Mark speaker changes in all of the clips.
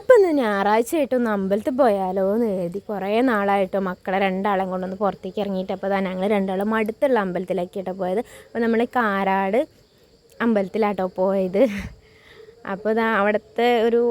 Speaker 1: അപ്പം ഇന്ന് ഞായറാഴ്ച ആയിട്ടൊന്ന് അമ്പലത്തിൽ പോയാലോ എന്ന് എഴുതി കുറേ നാളായിട്ട് മക്കളെ രണ്ടാളും കൊണ്ടൊന്ന് പുറത്തേക്ക് ഇറങ്ങിയിട്ട് അപ്പോൾ തന്നെ ഞങ്ങൾ രണ്ടാളും അടുത്തുള്ള അമ്പലത്തിലേക്കാട്ടോ പോയത്. അപ്പോൾ നമ്മൾ കാരാട് അമ്പലത്തിലാട്ടോ പോയത്. അപ്പോൾ അവിടുത്തെ ഒരു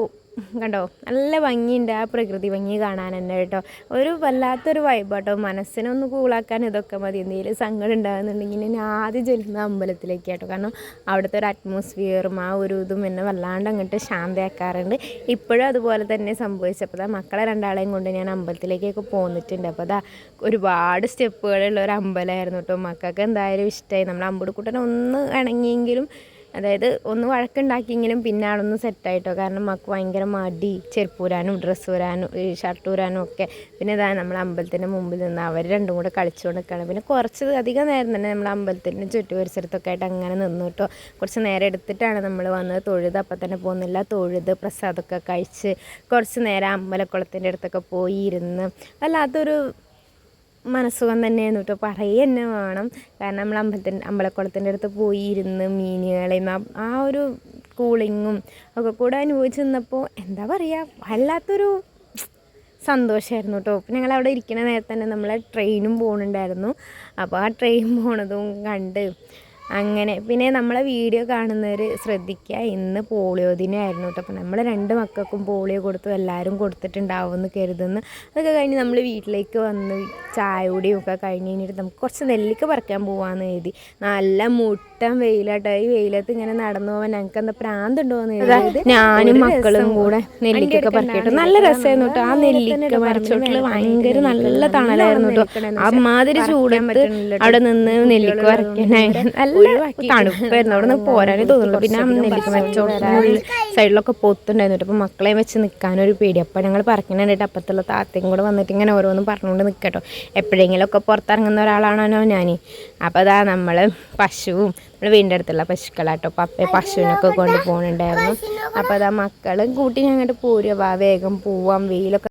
Speaker 1: കണ്ടോ? നല്ല ഭംഗിയുണ്ട് ആ പ്രകൃതി ഭംഗി കാണാൻ തന്നെ കേട്ടോ. ഒരു വല്ലാത്തൊരു വൈബ് കേട്ടോ മനസ്സിനൊന്ന് കൂളാക്കാൻ ഇതൊക്കെ മതി. എന്തെങ്കിലും സങ്കടം ഉണ്ടാകുന്നുണ്ടെങ്കിൽ ഞാൻ ആദ്യം ചെല്ലുന്ന അമ്പലത്തിലേക്ക് കേട്ടോ കാരണം അവിടുത്തെ ഒരു അറ്റ്മോസ്ഫിയറും ആ ഒരു ഇതും എന്നെ വല്ലാണ്ട് അങ്ങോട്ട് ശാന്തയാക്കാറുണ്ട്. ഇപ്പോഴും അതുപോലെ തന്നെ സംഭവിച്ചപ്പോൾ ദാ മക്കളെ രണ്ടാളെയും കൊണ്ട് ഞാൻ അമ്പലത്തിലേക്കൊക്കെ പോന്നിട്ടുണ്ട്. അപ്പോൾ അതാ ഒരുപാട് സ്റ്റെപ്പുകളുള്ള ഒരു അമ്പലമായിരുന്നു കേട്ടോ. മക്കൾക്ക് എന്തായാലും ഇഷ്ടമായി നമ്മൾ അമ്പുടുക്കുട്ടനെ ഒന്ന് ഇണങ്ങിയെങ്കിലും അതായത് ഒന്ന് വഴക്കുണ്ടാക്കിയെങ്കിലും പിന്നെ ആളൊന്ന് സെറ്റായിട്ടോ കാരണം മക്ക് ഭയങ്കര മടി. ചെരുപ്പൂരാനും ഡ്രസ്സ് ഊരാനും ഈ ഷർട്ട് ഊരാനും ഒക്കെ. പിന്നെ ഇതാ നമ്മൾ അമ്പലത്തിന്റെ മുമ്പിൽ നിന്ന് അവർ രണ്ടും കൂടെ കളിച്ചുകൊണ്ട് പിന്നെ കുറച്ച് അധികം നേരം തന്നെ നമ്മൾ അമ്പലത്തിന്റെ ചുറ്റു പരിസരത്തൊക്കെ ആയിട്ട് അങ്ങനെ നിന്നു കേട്ടോ. കുറച്ച് നേരം എടുത്തിട്ടാണ് നമ്മൾ വന്നത്. തൊഴുത് അപ്പം തന്നെ പോകുന്നില്ല. തൊഴുത് പ്രസാദമൊക്കെ കഴിച്ച് കുറച്ച് നേരം അമ്പലക്കുളത്തിന്റെ അടുത്തൊക്കെ പോയി ഇരുന്ന്. വല്ലാത്തൊരു മനസ്സുഖം തന്നെയായിരുന്നു കേട്ടോ. പറയുക തന്നെ വേണം. കാരണം നമ്മൾ അമ്പലത്തിന്റെ അമ്പലക്കുളത്തിന്റെ അടുത്ത് പോയി ഇരുന്ന് മീനുകളെയും ആ ആ ഒരു കൂളിങ്ങും ഒക്കെ കൂടെ അനുഭവിച്ച് നിന്നപ്പോൾ എന്താ പറയുക വല്ലാത്തൊരു സന്തോഷമായിരുന്നു കേട്ടോ. പിന്നെ ഞങ്ങൾ അവിടെ ഇരിക്കുന്ന നേരത്തെ തന്നെ നമ്മളെ ട്രെയിനും പോകുന്നുണ്ടായിരുന്നു അപ്പോൾ ആ ട്രെയിൻ പോണതും കണ്ട് അങ്ങനെ പിന്നെ നമ്മളെ വീഡിയോ കാണുന്നവർ ശ്രദ്ധിക്കുക ഇന്ന് പോളിയോ ദിനമായിരുന്നു കേട്ടോ അപ്പോൾ നമ്മൾ രണ്ട് മക്കൾക്കും പോളിയോ കൊടുത്തു എല്ലാവരും കൊടുത്തിട്ടുണ്ടാവും എന്ന് കരുതുന്നു. അതൊക്കെ കഴിഞ്ഞ് നമ്മൾ വീട്ടിലേക്ക് വന്ന് ചായ കുടിയും ഒക്കെ കഴിഞ്ഞ് കഴിഞ്ഞിട്ട് നമുക്ക് കുറച്ച് നെല്ലിക്ക പറിക്കാൻ പോകാമെന്ന് എഴുതി നല്ല മുട്ടം വെയിലാട്ടോ. ഈ വെയിലത്ത് ഇങ്ങനെ നടന്നു പോകാൻ ഞങ്ങൾക്ക് എന്താ പ്രാന്തുണ്ടോ എന്ന് എഴുതിയത് ഞാനും മക്കളും കൂടെ നെല്ലിക്കൊക്കെ പറിക്കട്ടോ. നല്ല രസമായിരുന്നു കേട്ടോ ആ നെല്ലിക്ക മരച്ചോട്ടിൽ ഭയങ്കര നല്ല തണലായിരുന്നു കേട്ടോ അമ്മാതിരി ചൂടത്ത് അവിടെ നിന്ന് നെല്ലിക്ക പറിക്കാനായിരുന്നു നല്ല തണുപ്പായിരുന്നു അവിടെ നിന്ന് പോരാനേ തോന്നുള്ളൂ പിന്നെ നെല്ലിക്ക മരച്ചോട്ടിനുള്ളിൽ സൈഡിലൊക്കെ പൊത്തുണ്ടായിരുന്നു. അപ്പോൾ മക്കളെ വെച്ച് നിൽക്കാനൊരു പേടി. അപ്പോൾ ഞങ്ങൾ പറിക്കണായിട്ട് അപ്പത്തുള്ള താത്തയും കൂടെ വന്നിട്ട് ഇങ്ങനെ ഓരോന്നും പറഞ്ഞുകൊണ്ട് നിൽക്കട്ടോ എപ്പോഴെങ്കിലുമൊക്കെ പുറത്തിറങ്ങുന്ന ഒരാളാണോ ഞാൻ അപ്പോൾ അതാ നമ്മൾ പശുവും നമ്മൾ വീടിന്റെ അടുത്തുള്ള പശുക്കളാട്ടോ. പപ്പയെ പശുവിനൊക്കെ കൊണ്ട് പോകുന്നുണ്ടായിരുന്നു അപ്പോൾ അതാ മക്കളും കൂട്ടി ഞങ്ങോട്ട് പോരുക വാ വേഗം പോവാം. വെയിലൊക്കെ